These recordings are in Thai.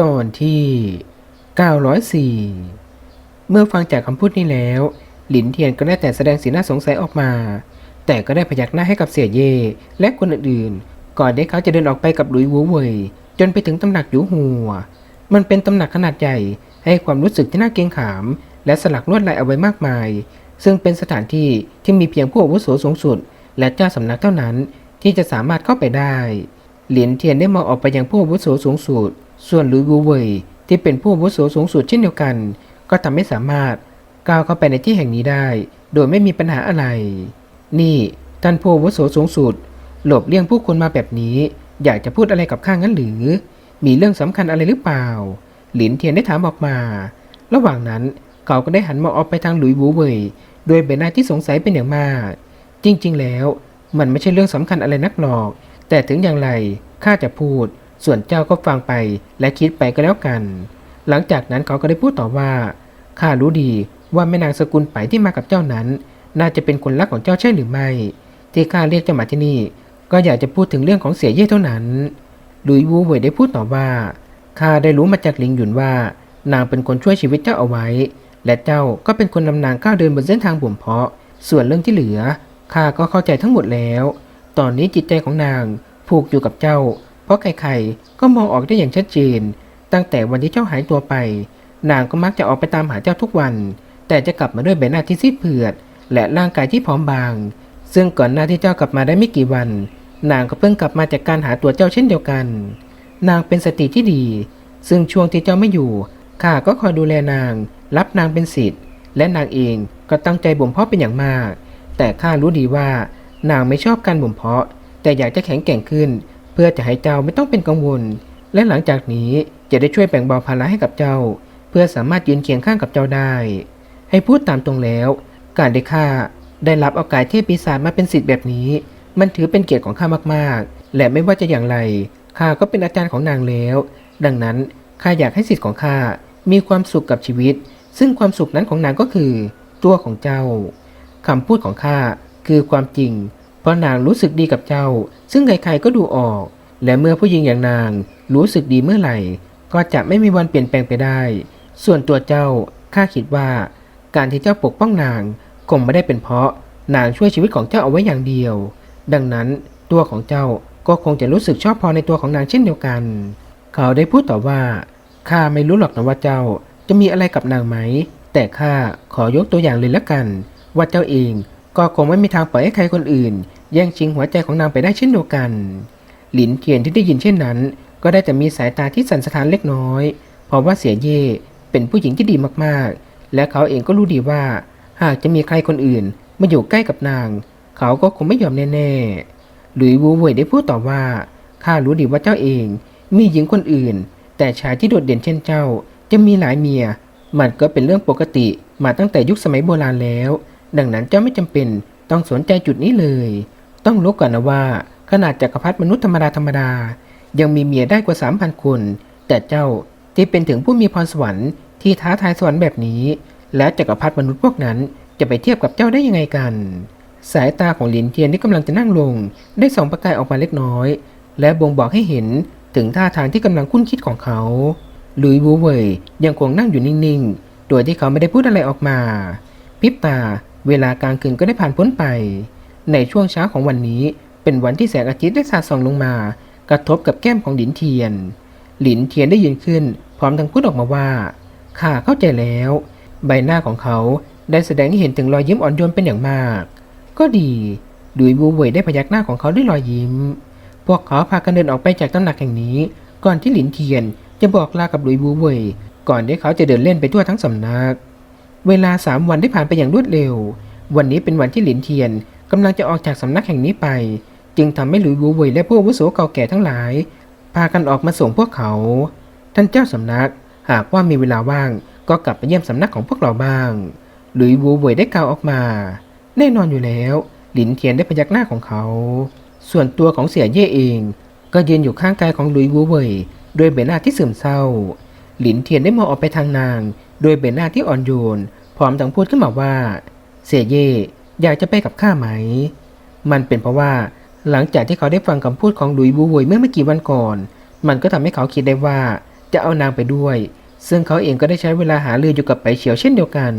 ตอนที่ 904 เมื่อฟังจากคำพูดนี้แล้ว หลินเทียนก็ได้แต่แสดงสีหน้าสงสัยออกมา แต่ก็ได้พยักหน้าให้กับเสี่ยเย่และคนอื่นๆ ก่อนที่เขาจะเดินออกไปกับหลุยวูเวยจนไปถึงตำหนักหยูหัว มันเป็นตำหนักขนาดใหญ่ ให้ความรู้สึกที่น่าเกรงขาม และสลักลวดลายเอาไว้มากมาย ซึ่งเป็นสถานที่ที่มีเพียงผู้อาวุโสสูงสุด และเจ้าสำนักเท่านั้นที่จะสามารถเข้าไปได้ เหรียญเทียนได้มองออกไปยังผู้วุโสสูงสุด ส่วนหลุยวูเวยที่เป็นผู้วุโสสูงสุดเช่นเดียวกัน ก็ทำให้สามารถก้าวเข้าไปในที่แห่งนี้ได้ โดยไม่มีปัญหาอะไร นี่ท่านผู้วุโสสูงสุด หลบเลี่ยงผู้คนมาแบบนี้ อยากจะพูดอะไรกับข้างั้นหรือ มีเรื่องสำคัญอะไรหรือเปล่า หลินเทียนได้ถามออกมา ระหว่างนั้นเขาก็ได้หันมองออกไปทางหลุยวูเว่ยโดยใบหน้าที่สงสัยเป็นอย่างมาก จริง ๆ แล้ว มันไม่ใช่เรื่องสำคัญอะไรนักหรอก แต่ถึงอย่างไรข้าจะพูด ส่วนเจ้าก็ฟังไปและคิดไปก็แล้วกัน หลังจากนั้นเขาก็ได้พูดต่อว่าข้ารู้ดีว่าแม่นางสกุลไปที่มากับเจ้านั้น น่าจะเป็นคนรักของเจ้าใช่หรือไม่ ที่ข้าเรียกเจ้ามาที่นี่ ก็อยากจะพูดถึงเรื่องของเสียเย่เท่านั้นหลุยวูเหว่ยได้พูดต่อว่าข้าได้รู้มาจากลิงหยุนว่า นางเป็นคนช่วยชีวิตเจ้าเอาไว้ และเจ้าก็เป็นคนนำนางก้าวเดินบนเส้นทางบ่มเพาะ ส่วนเรื่องที่เหลือข้าก็เข้าใจทั้งหมดแล้ว ตอนนี้จิตใจของนางผูกอยู่กับเจ้า เพราะใครๆก็มองออกได้อย่างชัดเจน ตั้งแต่วันที่เจ้าหายตัวไป นางก็มักจะออกไปตามหาเจ้าทุกวัน แต่จะกลับมาด้วยใบหน้าที่ซีดเผือด และร่างกายที่ผอมบาง ซึ่งก่อนหน้าที่เจ้ากลับมาได้ไม่กี่วัน นางก็เพิ่งกลับมาจากการหาตัวเจ้าเช่นเดียวกัน นางเป็นสติที่ดี ซึ่งช่วงที่เจ้าไม่อยู่ข้าก็คอยดูแลนาง รับนางเป็นศิษย์และนางเองก็ตั้งใจบ่มเพาะเป็นอย่างมาก แต่ข้ารู้ดีว่า นางไม่ชอบการบ่มเพาะ แต่อยากจะแข็งแกร่งขึ้น เพื่อจะให้เจ้าไม่ต้องเป็นกังวล และหลังจากนี้จะได้ช่วยแบ่งเบาภาระให้กับเจ้า เพื่อสามารถยืนเคียงข้างกับเจ้าได้ ให้พูดตามตรงแล้ว การได้ข้าได้รับเอากายเทพปีศาจมาเป็นศิษย์แบบนี้ มันถือเป็นเกียรติของข้ามากๆ และไม่ว่าจะอย่างไรข้าก็เป็นอาจารย์ของนางแล้ว ดังนั้นข้าอยากให้ศิษย์ของข้ามีความสุขกับชีวิต ซึ่งความสุขนั้นของนางก็คือ ตัวของเจ้าคำพูดของข้า คือความจริง เพราะนางรู้สึกดีกับเจ้า ซึ่งใครๆก็ดูออก และเมื่อผู้หญิงอย่างนางรู้สึกดีเมื่อไหร่ ก็จะไม่มีวันเปลี่ยนแปลงไปได้ ส่วนตัวเจ้าข้าคิดว่า การที่เจ้าปกป้องนางคงไม่ได้เป็นเพราะนางช่วยชีวิตของเจ้าเอาไว้อย่างเดียว ดังนั้นตัวของเจ้าก็คงจะรู้สึกชอบพอในตัวของนางเช่นเดียวกัน เขาได้พูดต่อว่าข้าไม่รู้หรอกนะว่าเจ้าจะมีอะไรกับนางไหม แต่ข้าขอยกตัวอย่างเลยละกัน ว่าเจ้าเอง ก็คงไม่มีทางปล่อยให้ใครคนอื่น แย่งชิงหัวใจของนางไปได้เช่นเดียวกัน หลินเทียนที่ได้ยินเช่นนั้น ก็ได้แต่มีสายตาที่สั่นสะท้านเล็กน้อย เพราะว่าเสียเย่เป็นผู้หญิงที่ดีมากๆ และเขาเองก็รู้ดีว่า หากจะมีใครคนอื่นมาอยู่ใกล้กับนาง เขาก็คงไม่ยอมแน่ๆ หลุยวูเว่ยได้พูดต่อว่าข้ารู้ดีว่าเจ้าเอง มีหญิงคนอื่น แต่ชายที่โดดเด่นเช่นเจ้า จะมีหลายเมีย มันก็เป็นเรื่องปกติมาตั้งแต่ยุคสมัยโบราณแล้ว ดังนั้นเจ้าไม่จำเป็นต้องสนใจจุดนี้เลย ต้องรู้ก่อนนะว่าขนาดจักรพรรดิมนุษย์ธรรมดาธรรมดา ยังมีเมียได้กว่าสามพันคน แต่เจ้าที่เป็นถึงผู้มีพรสวรรค์ที่ท้าทายสวรรค์แบบนี้ แล้วจักรพรรดิมนุษย์พวกนั้นจะไปเทียบกับเจ้าได้ยังไงกัน สายตาของหลินเทียนที่กำลังจะนั่งลง ได้ส่องประกายออกมาเล็กน้อย และบ่งบอกให้เห็นถึงท่าทางที่กำลังคุ้นคิดของเขาหลุยวูเวยยังคงนั่งอยู่นิ่งๆ โดยที่เขาไม่ได้พูดอะไรออกมา พิบตา เวลากลางคืนก็ได้ผ่านพ้นไป ในช่วงเช้าของวันนี้เป็นวันที่แสงอาทิตย์ได้สาดส่องลงมา กระทบกับแก้มของหลินเทียน หลินเทียนได้ยืนขึ้น พร้อมทั้งพูดออกมาว่าข้าเข้าใจแล้ว ใบหน้าของเขาได้แสดงให้เห็นถึงรอยยิ้มอ่อนโยนเป็นอย่างมาก ก็ดีดุยวูเวยได้พยักหน้าของเขาด้วยรอยยิ้ม พวกเขาพากันเดินออกไปจากตำหนักแห่งนี้ ก่อนที่หลินเทียนจะบอกลากับดุยวูเวยก่อนที่เขาจะเดินเล่นไปทั่วทั้งสำนัก เวลาสามวันได้ผ่านไปอย่างรวดเร็ว วันนี้เป็นวันที่หลินเทียนกำลังจะออกจากสำนักแห่งนี้ไป จึงทำให้หลุยวูเว่ยและพวกวุโสเก่าแก่ทั้งหลาย พากันออกมาส่งพวกเขา ท่านเจ้าสำนักหากว่ามีเวลาว่างก็กลับไปเยี่ยมสำนักของพวกเราบ้าง หลุยวูเว่ยได้กล่าวออกมา แน่นอนอยู่แล้ว หลินเทียนได้พยักหน้าของเขา ส่วนตัวของเสี่ยเย่เอง ก็ยืนอยู่ข้างกายของหลุยวูเว่ยด้วยใบหน้าที่ซึมเศร้า หลินเทียนได้มองออกไปทางนาง โดยใบหน้าที่อ่อนโยนพร้อมทั้งพูดขึ้นมาว่า เสียเย่อยากจะไปกับข้าไหม มันเป็นเพราะว่าหลังจากที่เขาได้ฟังคำพูดของหลุยวูวยเมื่อไม่กี่วันก่อน มันก็ทำให้เขาคิดได้ว่าจะเอานางไปด้วย ซึ่งเขาเองก็ได้ใช้เวลาหาเรืออยู่กับไปเฉียวเช่นเดียวกัน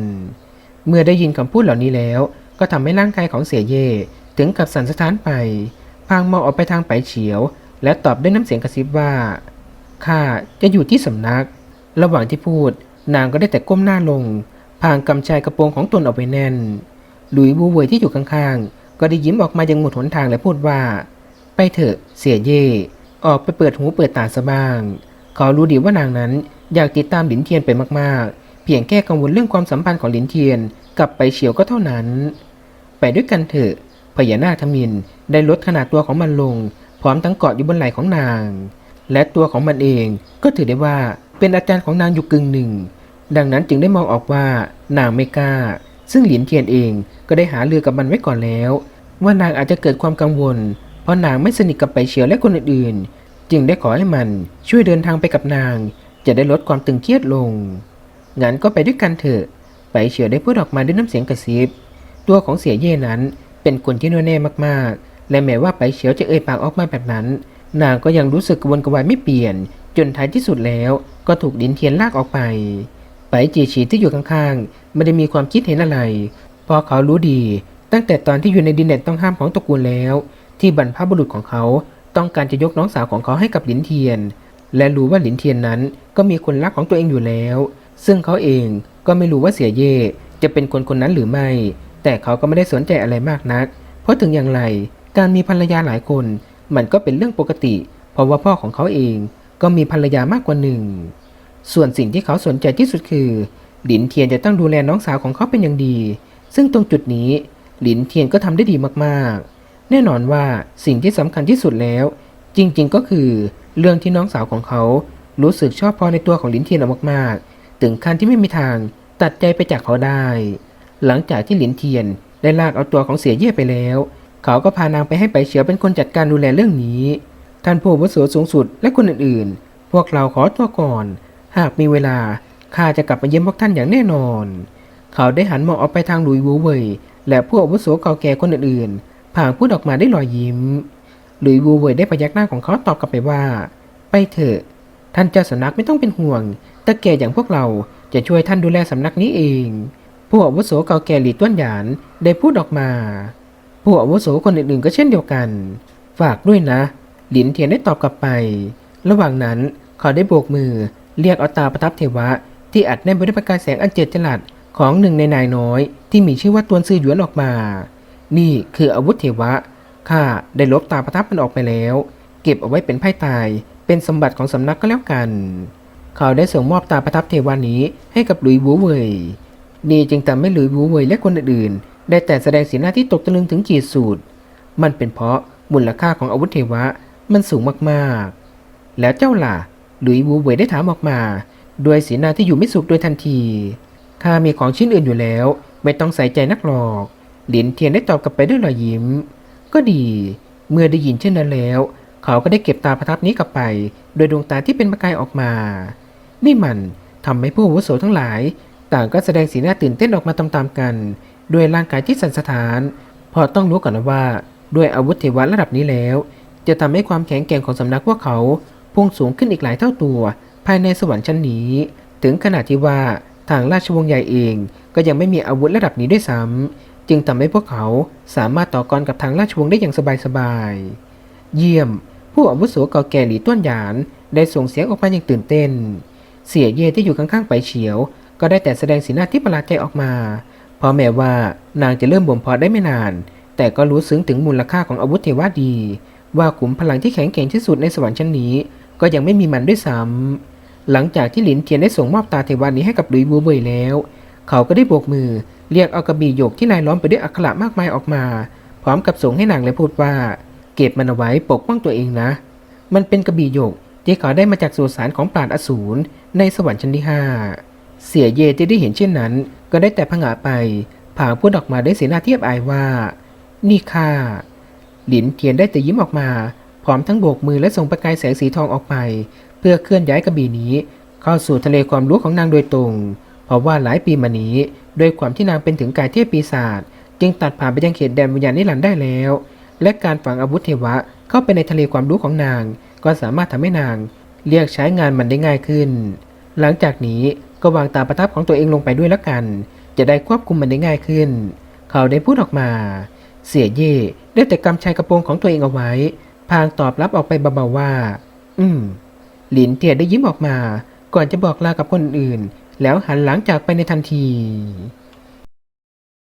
เมื่อได้ยินคำพูดเหล่านี้แล้ว ก็ทำให้ร่างกายของเสียเย่ถึงกับสั่นสะท้านไป พางมองออกไปทางไปเฉียว และตอบด้วยน้ำเสียงกระซิบว่าข้าจะอยู่ที่สำนัก ระหว่างที่พูด นางก็ได้แต่ก้มหน้าลง พางกำชายกระโปรงของตนออกไปแน่น หลุยบูเวยที่อยู่ข้างๆ ก็ได้ยิ้มออกมายังหมดหนทางและพูดว่า ไปเถอะ เสียเย่ ออกไปเปิดหูเปิดตาซะบ้าง เขารู้ดีว่านางนั้นอยากติดตามหลินเทียนไปมากๆ เพียงแค่กังวลเรื่องความสัมพันธ์ของหลินเทียนกับไปเฉียวก็เท่านั้น ไปด้วยกันเถอะพญานาคทมินได้ลดขนาดตัวของมันลง พร้อมทั้งเกาะอยู่บนไหล่ของนาง และตัวของมันเองก็ถือได้ว่า เป็นอาจารย์ของนางอยู่กึ่งหนึ่ง ดังนั้นจึงได้มองออกว่านางไม่กล้า ซึ่งหลินเทียนเองก็ได้หาเรือกับมันไว้ก่อนแล้ว ว่านางอาจจะเกิดความกังวล เพราะนางไม่สนิทกับไปเฉียวและคนอื่นๆ จึงได้ขอให้มันช่วยเดินทางไปกับนาง จะได้ลดความตึงเครียดลง งั้นก็ไปด้วยกันเถอะ ไปเฉียวได้พูดออกมาด้วยน้ำเสียงกระซิบ ตัวของเสียเย่นั้นเป็นคนที่แน่วแน่มากๆ และแม้ว่าไปเฉียวจะเอ่ยปากออกมาแบบนั้น นางก็ยังรู้สึกกระวนกระวายไม่เปลี่ยน จนท้ายที่สุดแล้วก็ถูกดินเทียนลากออกไป ไปจีฉีที่อยู่ข้างๆ ไม่ได้มีความคิดเห็นอะไร เพราะเขารู้ดี ตั้งแต่ตอนที่อยู่ในดินแดนต้องห้ามของตระกูลแล้ว ที่บรรพบุรุษของเขาต้องการจะยกน้องสาวของเขาให้กับหลินเทียน และรู้ว่าหลินเทียนนั้นก็มีคนรักของตัวเองอยู่แล้ว ซึ่งเขาเองก็ไม่รู้ว่าเสียเย่จะเป็นคนคนนั้นหรือไม่ แต่เขาก็ไม่ได้สนใจอะไรมากนัก เพราะถึงอย่างไรการมีภรรยาหลายคน มันก็เป็นเรื่องปกติ เพราะว่าพ่อของเขาเอง ก็มีภรรยามากกว่าหนึ่ง ส่วนสิ่งที่เขาสนใจที่สุดคือ หลินเทียนจะต้องดูแลน้องสาวของเขาเป็นอย่างดี ซึ่งตรงจุดนี้ หลินเทียนก็ทำได้ดีมากๆ แน่นอนว่าสิ่งที่สำคัญที่สุดแล้ว จริงๆก็คือเรื่องที่น้องสาวของเขา รู้สึกชอบพอในตัวของหลินเทียนมากๆ ถึงขั้นที่ไม่มีทางตัดใจไปจากเขาได้ หลังจากที่หลินเทียนได้ลากเอาตัวของเสียเย่ไปแล้ว เขาก็พานางไปให้ไปเฉียวเป็นคนจัดการดูแลเรื่องนี้ ท่านผู้วุโสสูงสุดและคนอื่นๆ พวกเราขอตัวก่อน หากมีเวลาข้าจะกลับมาเยี่ยมพวกท่านอย่างแน่นอน เขาได้หันมองออกไปทางหลุยวูเวยและผู้อาวุโสเก่าแก่คนอื่นๆผ่างพูดออกมาได้รอยยิ้ม หลุยวูเวยได้พยักหน้าของเขาตอบกลับไปว่า ไปเถอะ ท่านเจ้าสำนักไม่ต้องเป็นห่วงตาแก่อย่างพวกเราจะช่วยท่านดูแลสำนักนี้เองผู้อาวุโสเก่าแก่หลีต้วนหยานได้พูดออกมา ผู้อาวุโสคนอื่นๆก็เช่นเดียวกัน ฝากด้วยนะ หลินเทียนได้ตอบกลับไป ระหว่างนั้นเขาได้โบกมือ เรียกเอาตาประทับเทวะ ที่อัดแน่นไปด้วยประกายแสงอันเจิดจรัสของหนึ่งในนายน้อย ที่มีชื่อว่าตวนซือหยวนออกมา นี่คืออาวุธเทวะ ข้าได้ลบตาประทับมันออกไปแล้ว เก็บเอาไว้เป็นไพ่ตาย เป็นสมบัติของสำนักก็แล้วกัน เขาได้ส่งมอบตาประทับเทวานี้ให้กับหลุยวูเว่ยนี่จึงทำให้หลุยวูเว่ยและคนอื่นๆได้แต่แสดงสีหน้าที่ตกตะลึงถึงขีดสุดมันเป็นเพราะมูลค่าของอาวุธเทวะ มันสูงมากๆ แล้วเจ้าล่ะ หลุยวูเวยได้ถามออกมา ด้วยสีหน้าที่อยู่ไม่สุขโดยทันที ข้ามีของชิ้นอื่นอยู่แล้ว ไม่ต้องใส่ใจนักหรอกหลินเทียนได้ตอบกลับไปด้วยรอยยิ้ม ก็ดี เมื่อได้ยินเช่นนั้นแล้ว เขาก็ได้เก็บตาประทับนี้กลับไป โดยดวงตาที่เป็นประกายออกมา นี่มันทำให้ผู้วุโสทั้งหลาย ต่างก็แสดงสีหน้าตื่นเต้นออกมาตามๆกัน ด้วยร่างกายที่สั่นสะท้าน พอต้องรู้ก่อนว่า ด้วยอาวุธเทวะระดับนี้แล้ว จะทำให้ความแข็งแกร่งของสำนักพวกเขาพุ่งสูงขึ้นอีกหลายเท่าตัว ภายในสวรรค์ชั้นนี้ ถึงขนาดที่ว่าทางราชวงศ์ใหญ่เองก็ยังไม่มีอาวุธระดับนี้ด้วยซ้ำจึงทำให้พวกเขาสามารถต่อกรกับทางราชวงศ์ได้อย่างสบายๆ เยี่ยม ผู้อาวุโสเก่าแก่หลีต้วนหยานได้ส่งเสียงออกมาอย่างตื่นเต้น เสียเย่ที่อยู่ข้างๆไปเฉียว ก็ได้แต่แสดงสีหน้าที่ประหลาดใจออกมาเพราะแม้ว่านางจะเริ่มบ่มเพาะได้ไม่นาน แต่ก็รู้ซึ้งถึงมูลค่าของอาวุธเทวะดี ว่าขุมพลังที่แข็งแกร่งที่สุดในสวรรค์ชั้นนี้ ก็ยังไม่มีมันด้วยซ้ำหลังจากที่หลินเทียนได้ส่งมอบตาเทวานี้ให้กับหลุยบูเบยแล้ว เขาก็ได้โบกมือเรียกเอากระบี่หยกที่ลายล้อมไปด้วยอักขระมากมายออกมา พร้อมกับส่งให้นางและพูดว่า เก็บมันเอาไว้ปกป้องตัวเองนะ มันเป็นกระบี่หยกที่เขาได้มาจากสุสานของปราดอสูรในสวรรค์ชั้นที่ห้าเสียเยที่ได้เห็นเช่นนั้น ก็ได้แต่ผงาไป ผ่าพูดออกมาด้วยสีหน้าเทียบอายว่า นี่ค่ะ หลินเทียนได้แต่ยิ้มออกมา พร้อมทั้งโบกมือและส่งประกายแสงสีทองออกไป เพื่อเคลื่อนย้ายกระบี่นี้ เข้าสู่ทะเลความรู้ของนางโดยตรง เพราะว่าหลายปีมานี้ด้วยความที่นางเป็นถึงกายเทพปีศาจจึงตัดผ่านไปยังเขตแดนวิญญาณนิรันดร์ได้แล้ว และการฝังอาวุธเทวะเข้าไปในทะเลความรู้ของนาง ก็สามารถทำให้นางเรียกใช้งานมันได้ง่ายขึ้น หลังจากนี้ก็วางตาประทับของตัวเองลงไปด้วยละกัน จะได้ควบคุมมันได้ง่ายขึ้น เขาได้พูดออกมา เสียเย่ได้แต่กำชายกระโปรงของตัวเองเอาไว้ พางตอบรับออกไปเบาๆว่า อืม หลินเทียได้ยิ้มออกมา ก่อนจะบอกลากับคนอื่น แล้วหันหลังจากไปในทันที